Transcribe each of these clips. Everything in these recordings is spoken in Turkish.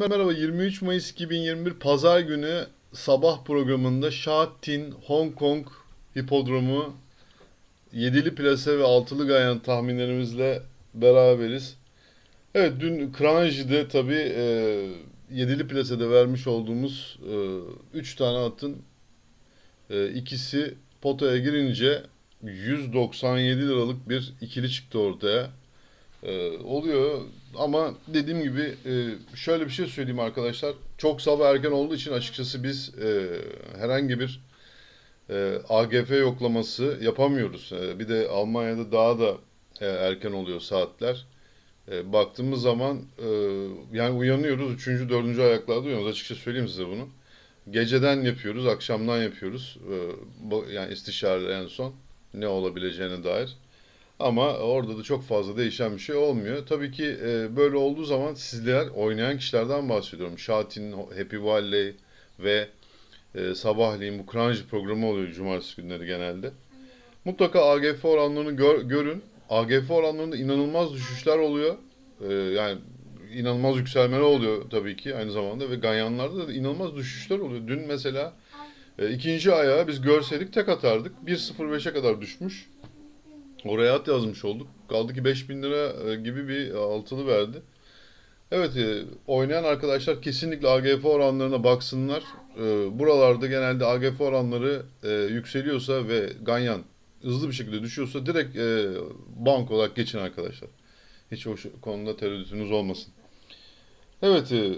Merhaba 23 Mayıs 2021 Pazar günü sabah programında Sha Tin Hong Kong Hipodromu yedili plase ve altılı ganyan tahminlerimizle beraberiz. Evet dün Kranji'de tabii e, yedili plasede vermiş olduğumuz 3 tane atın e, ikisi potaya girince 197 liralık bir ikili çıktı ortaya. E, oluyor ama dediğim gibi e, şöyle bir şey söyleyeyim arkadaşlar. Çok sabah erken olduğu için açıkçası biz e, herhangi bir e, AGF yoklaması yapamıyoruz. E, bir de Almanya'da daha da e, erken oluyor saatler. E, baktığımız zaman e, yani uyanıyoruz. Üçüncü, dördüncü ayaklarda uyanıyoruz. Açıkça söyleyeyim size bunu. Geceden yapıyoruz, akşamdan yapıyoruz. E, yani istişareler en son ne olabileceğine dair. Ama orada da çok fazla değişen bir şey olmuyor. Tabii ki e, böyle olduğu zaman sizler oynayan kişilerden bahsediyorum. Şatin, Happy Valley ve e, sabahleyin bu Kranji programı oluyor cumartesi günleri genelde. Mutlaka AGF oranlarını gör- görün. AGF oranlarında inanılmaz düşüşler oluyor. E, yani inanılmaz yükselmeler oluyor tabii ki aynı zamanda ve ganyanlarda da inanılmaz düşüşler oluyor. Dün mesela e, ikinci ayağı biz görseydik tek atardık. 1.05'e kadar düşmüş. Oraya at yazmış olduk. Kaldı ki 5000 lira e, gibi bir altılı verdi. Evet, e, oynayan arkadaşlar kesinlikle AGF oranlarına baksınlar. E, buralarda genelde AGF oranları e, yükseliyorsa ve ganyan hızlı bir şekilde düşüyorsa direkt e, bank olarak geçin arkadaşlar. Hiç o konuda tereddütünüz olmasın. Evet, e,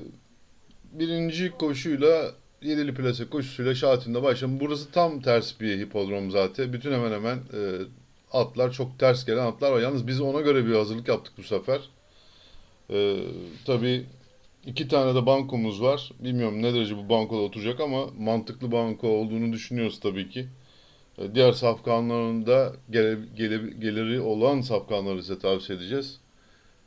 birinci koşuyla Yedili plase koşusuyla Şatin'de başladım. Burası tam ters bir hipodrom zaten. Bütün hemen hemen e, atlar çok ters gelen atlar var. Yalnız biz ona göre bir hazırlık yaptık bu sefer. Ee, tabii iki tane de bankomuz var. Bilmiyorum ne derece bu bankoda oturacak ama mantıklı banko olduğunu düşünüyoruz tabii ki. Ee, diğer safkanların da gele, gele- geliri olan safkanları size tavsiye edeceğiz.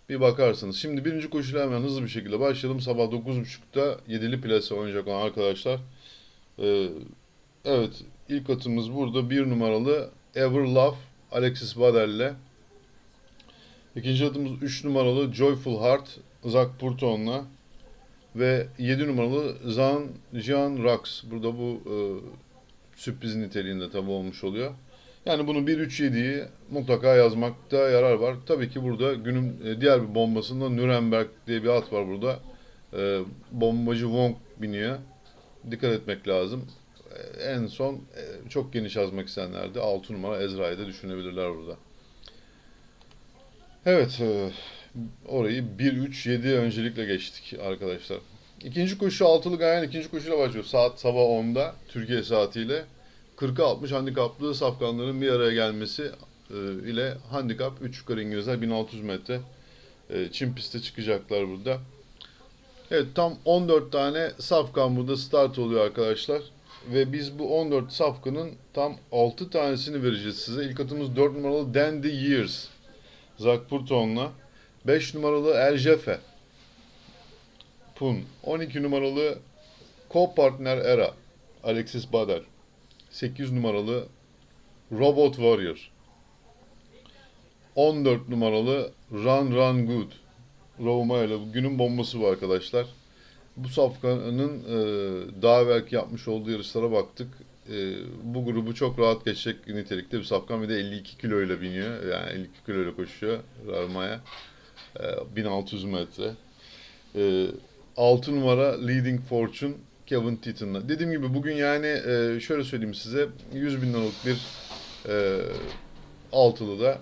Bir bakarsınız. Şimdi birinci koşuyla hemen hızlı bir şekilde başlayalım. Sabah 9.30'da yedili plase oynayacak olan arkadaşlar. Ee, evet ilk atımız burada bir numaralı Everlove Alexis Badel'le. İkinci atımız 3 numaralı Joyful Heart Zach Purton'la. Ve 7 numaralı Zan Jean Rax. Burada bu e, sürpriz niteliğinde tabi olmuş oluyor. Yani bunu 1-3-7'yi mutlaka yazmakta yarar var. Tabii ki burada günün e, diğer bir bombasında Nuremberg diye bir at var burada. E, bombacı Wong biniyor. Dikkat etmek lazım. En son e, çok geniş yazmak isteyenler de 6 numara Ezra'yı da düşünebilirler burada. Evet, e, orayı 1-3-7 öncelikle geçtik arkadaşlar. İkinci koşu altılı gayen ikinci koşuyla başlıyor. Saat sabah 10'da Türkiye saatiyle. 40'a 60 handikaplı safkanların bir araya gelmesi e, ile handikap 3 yukarı İngilizler 1600 metre çim piste çıkacaklar burada. Evet tam 14 tane safkan burada start oluyor arkadaşlar. Ve biz bu 14 safkanın tam 6 tanesini vereceğiz size. İlk atımız 4 numaralı Dandy Years. Zach Purton'la. 5 numaralı El Jefe. Pun. 12 numaralı Co-Partner Era. Alexis Bader. 8 numaralı Robot Warrior. 14 numaralı Run Run Good. Roma ile günün bombası bu arkadaşlar. Bu safkanın e, daha evvelki yapmış olduğu yarışlara baktık. E, bu grubu çok rahat geçecek nitelikte bir safkan. Bir de 52 kilo ile biniyor. Yani 52 kilo ile koşuyor Ravma'ya. E, 1600 metre. E, 6 numara Leading Fortune Kevin Titton'la. Dediğim gibi bugün yani e, şöyle söyleyeyim size 100 bin liralık bir e, altılı da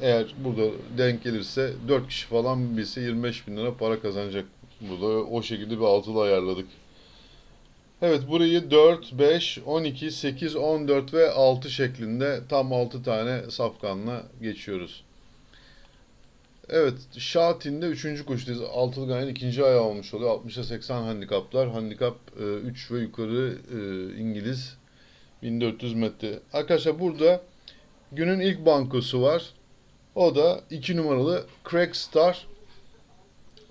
eğer burada denk gelirse 4 kişi falan bilse 25 bin lira para kazanacak. Burada o şekilde bir altılı ayarladık. Evet burayı 4, 5, 12, 8, 14 ve 6 şeklinde tam 6 tane safkanla geçiyoruz. Evet Şatin'de 3. koşudayız. Altılı gayenin ikinci ayağı olmuş oluyor. 60'a 80 handikaplar. Handikap 3 ve yukarı e, İngiliz 1400 metre. Arkadaşlar burada günün ilk bankosu var. O da 2 numaralı Craig Star.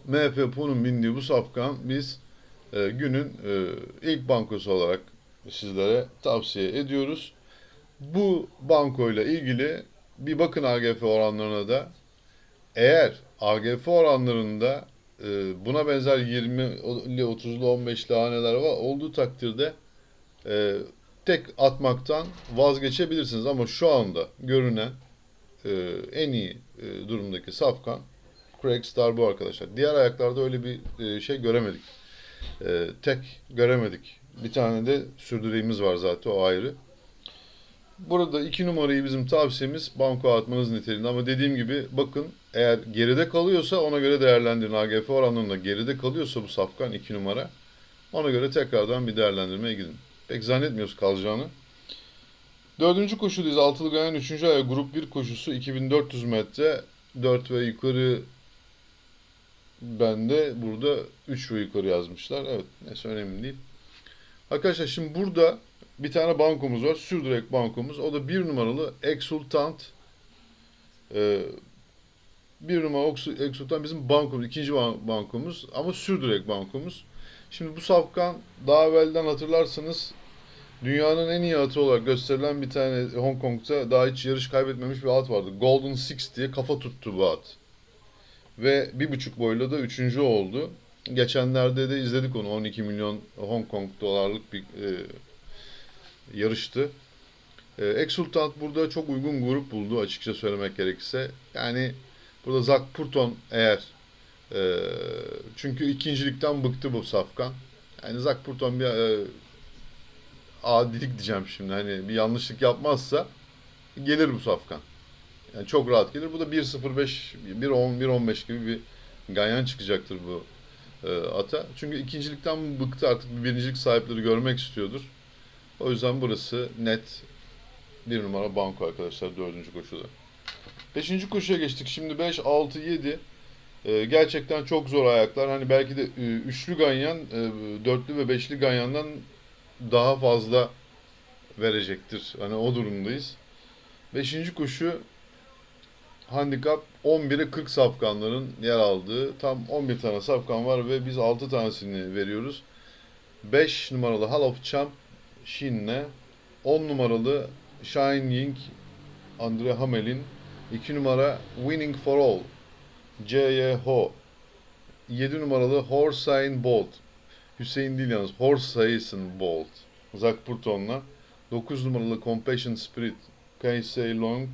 MF Pun'un bindiği bu safkan biz e, günün e, ilk bankosu olarak sizlere tavsiye ediyoruz. Bu bankoyla ilgili bir bakın AGF oranlarına da. Eğer AGF oranlarında e, buna benzer 20'li 30'lu 15'li haneler var olduğu takdirde e, tek atmaktan vazgeçebilirsiniz ama şu anda görünen e, en iyi e, durumdaki safkan Craig Star bu arkadaşlar. Diğer ayaklarda öyle bir e, şey göremedik. E, tek göremedik. Bir tane de sürdüreğimiz var zaten o ayrı. Burada iki numarayı bizim tavsiyemiz banko atmanız niteliğinde ama dediğim gibi bakın eğer geride kalıyorsa ona göre değerlendirin. AGF oranlarında geride kalıyorsa bu safkan iki numara ona göre tekrardan bir değerlendirmeye gidin. Pek zannetmiyoruz kalacağını. Dördüncü koşudayız. Altılı Gayan 3. aya grup 1 koşusu 2400 metre 4 ve yukarı bende burada 3 ve yukarı yazmışlar. Evet neyse önemli değil. Arkadaşlar şimdi burada bir tane bankomuz var. Sürdürek bankomuz. O da bir numaralı Exultant. Ee, bir numara Oxu- Exultant bizim bankomuz. ikinci ban- bankomuz. Ama sürdürek bankomuz. Şimdi bu safkan daha evvelden hatırlarsanız dünyanın en iyi atı olarak gösterilen bir tane Hong Kong'da daha hiç yarış kaybetmemiş bir at vardı. Golden Six diye kafa tuttu bu at. Ve bir buçuk boyla da üçüncü oldu. Geçenlerde de izledik onu. 12 milyon Hong Kong dolarlık bir e, yarıştı. E, Exultant burada çok uygun grup buldu açıkça söylemek gerekirse. Yani burada Zak Purton eğer e, çünkü ikincilikten bıktı bu safkan. Yani Zak Purton bir e, adilik diyeceğim şimdi hani bir yanlışlık yapmazsa gelir bu safkan. Yani çok rahat gelir. Bu da 1.05, 1.10, 1.15 gibi bir ganyan çıkacaktır bu e, ata. Çünkü ikincilikten bıktı artık bir birincilik sahipleri görmek istiyordur. O yüzden burası net bir numara banko arkadaşlar dördüncü koşuda. Beşinci koşuya geçtik. Şimdi 5, 6, 7. Ee, gerçekten çok zor ayaklar. Hani belki de e, üçlü ganyan, e, dörtlü ve beşli ganyandan daha fazla verecektir. Hani o durumdayız. Beşinci koşu handikap 11'e 40 safkanların yer aldığı tam 11 tane safkan var ve biz 6 tanesini veriyoruz. 5 numaralı Hall of Champ Shin'le 10 numaralı Shine Ying Andre Hamel'in 2 numara Winning for All C.Y. Ho 7 numaralı Horsein Bolt Hüseyin değil yalnız Horsein Bolt Zak Purton'la 9 numaralı Compassion Spirit Kai Se Long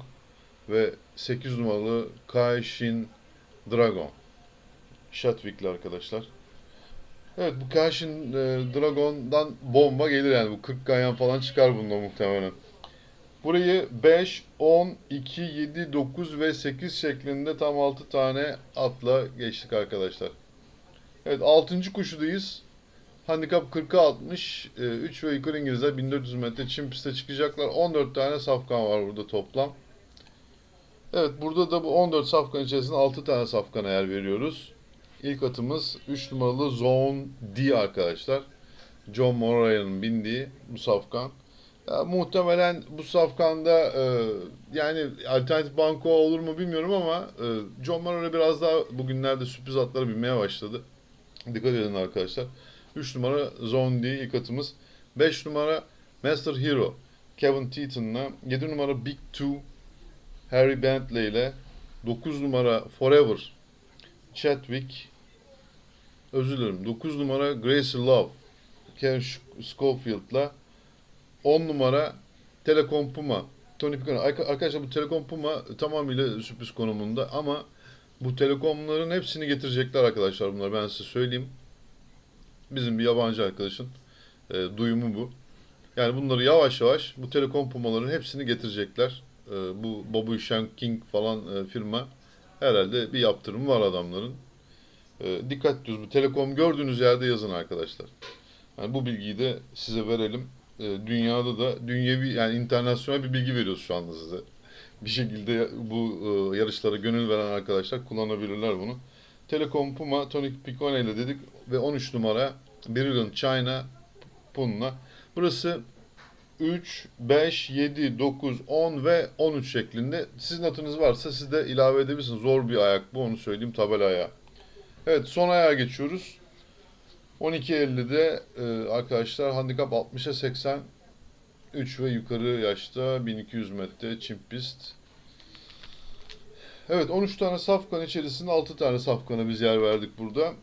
ve 8 numaralı Kai Shin Dragon Shatwick'li arkadaşlar. Evet bu Kashin e, Dragon'dan bomba gelir yani bu 40 ganyan falan çıkar bunda muhtemelen. Burayı 5, 10, 2, 7, 9 ve 8 şeklinde tam 6 tane atla geçtik arkadaşlar. Evet 6. koşudayız. Handikap 40'a 60, 3 ve yukarı İngilizler 1400 metre çim piste çıkacaklar. 14 tane safkan var burada toplam. Evet burada da bu 14 safkan içerisinde 6 tane safkana yer veriyoruz. İlk atımız 3 numaralı Zone D arkadaşlar. John Moray'ın bindiği bu safkan. Ya, muhtemelen bu safkanda e, yani alternatif banko olur mu bilmiyorum ama e, John Moray biraz daha bugünlerde sürpriz atlara binmeye başladı. Dikkat edin arkadaşlar. 3 numara Zone D ilk atımız. 5 numara Master Hero Kevin Teaton'la 7 numara Big Two Harry Bentley ile 9 numara Forever Chadwick özür dilerim 9 numara Gracie Love Kevin Schofield'la 10 numara Telekom Puma Tony Picon. Arkadaşlar bu Telekom Puma tamamıyla sürpriz konumunda ama bu telekomların hepsini getirecekler arkadaşlar bunlar ben size söyleyeyim. Bizim bir yabancı arkadaşın e, duyumu bu. Yani bunları yavaş yavaş bu Telekom Pumaların hepsini getirecekler. E, bu Bobby Shanking falan e, firma herhalde bir yaptırım var adamların. E, dikkat ediyoruz. Bu Telekom gördüğünüz yerde yazın arkadaşlar. Yani bu bilgiyi de size verelim. E, dünyada da dünyevi yani internasyonel bir bilgi veriyoruz şu anda size. Bir şekilde bu e, yarışlara gönül veren arkadaşlar kullanabilirler bunu. Telekom Puma Tony Picone ile dedik ve 13 numara Brilliant China Pun'la. Burası 3, 5, 7, 9, 10 ve 13 şeklinde. Sizin atınız varsa siz de ilave edebilirsiniz. Zor bir ayak bu onu söyleyeyim tabela ayağı. Evet son ayağa geçiyoruz. 12.50'de e, arkadaşlar handikap 60'a 80 3 ve yukarı yaşta 1200 metre çim pist. Evet 13 tane safkan içerisinde 6 tane safkana biz yer verdik burada.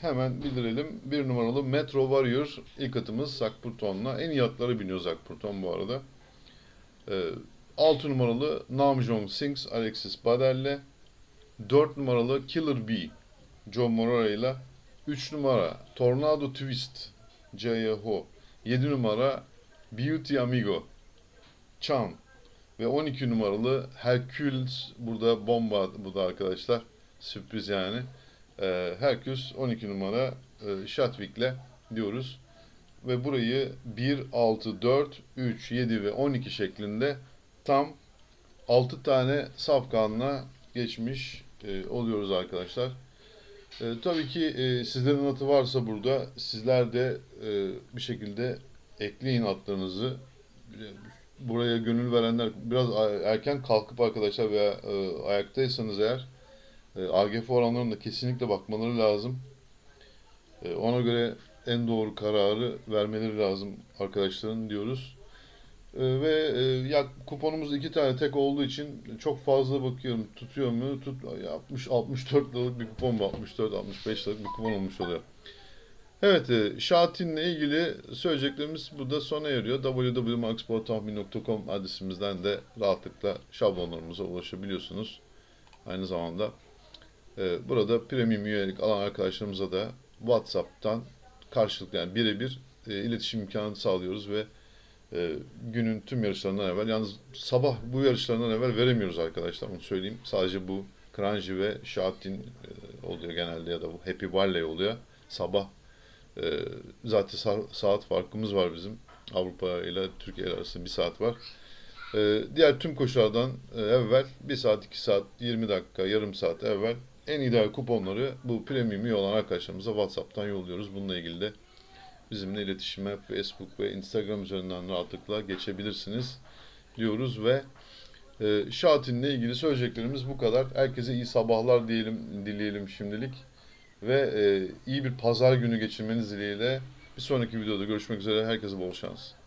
Hemen bildirelim. Bir numaralı Metro Warrior ilk atımız Zakpurton'la. En iyi atlara biniyor Zakpurton bu arada. Ee, 6 numaralı Namjong Sings Alexis Badel'le. 4 numaralı Killer Bee John Morara ile. 3 numara Tornado Twist Jaya Ho. 7 numara Beauty Amigo Chan ve 12 numaralı Hercules burada bomba bu da arkadaşlar. Sürpriz yani. Ee, Hercules 12 numara e, Shatwick'le diyoruz. Ve burayı 1, 6, 4, 3, 7 ve 12 şeklinde tam 6 tane safkanla geçmiş e, oluyoruz arkadaşlar. E, tabii ki e, sizlerin atı varsa burada sizler de e, bir şekilde ekleyin atlarınızı. Buraya gönül verenler biraz erken kalkıp arkadaşlar veya e, ayaktaysanız eğer e, AGF oranlarına kesinlikle bakmaları lazım. E, ona göre en doğru kararı vermeleri lazım arkadaşların diyoruz. E, ve e, ya kuponumuz iki tane tek olduğu için çok fazla bakıyorum. Tutuyor mu? Tut, ya 60 64 liralık bir kupon mu? 64 65 liralık bir kupon olmuş oluyor. Evet, e, Şatin'le ilgili söyleyeceklerimiz burada sona eriyor. www.maxportahmin.com adresimizden de rahatlıkla şablonlarımıza ulaşabiliyorsunuz. Aynı zamanda e, burada premium üyelik alan arkadaşlarımıza da WhatsApp'tan karşılıklı yani birebir e, iletişim imkanı sağlıyoruz ve e, günün tüm yarışlarından evvel yalnız sabah bu yarışlarından evvel veremiyoruz arkadaşlar onu söyleyeyim. Sadece bu Kranji ve Şatin e, oluyor genelde ya da bu Happy Valley oluyor. Sabah e, zaten sa- saat farkımız var bizim. Avrupa ile Türkiye arasında bir saat var. E, diğer tüm koşulardan e, evvel 1 saat, 2 saat, 20 dakika, yarım saat evvel en ideal kuponları bu premium üye olan arkadaşlarımıza WhatsApp'tan yolluyoruz. Bununla ilgili de bizimle iletişime Facebook ve Instagram üzerinden rahatlıkla geçebilirsiniz diyoruz ve e, Şatin'le ilgili söyleyeceklerimiz bu kadar. Herkese iyi sabahlar diyelim, dileyelim şimdilik ve e, iyi bir pazar günü geçirmeniz dileğiyle bir sonraki videoda görüşmek üzere. Herkese bol şans.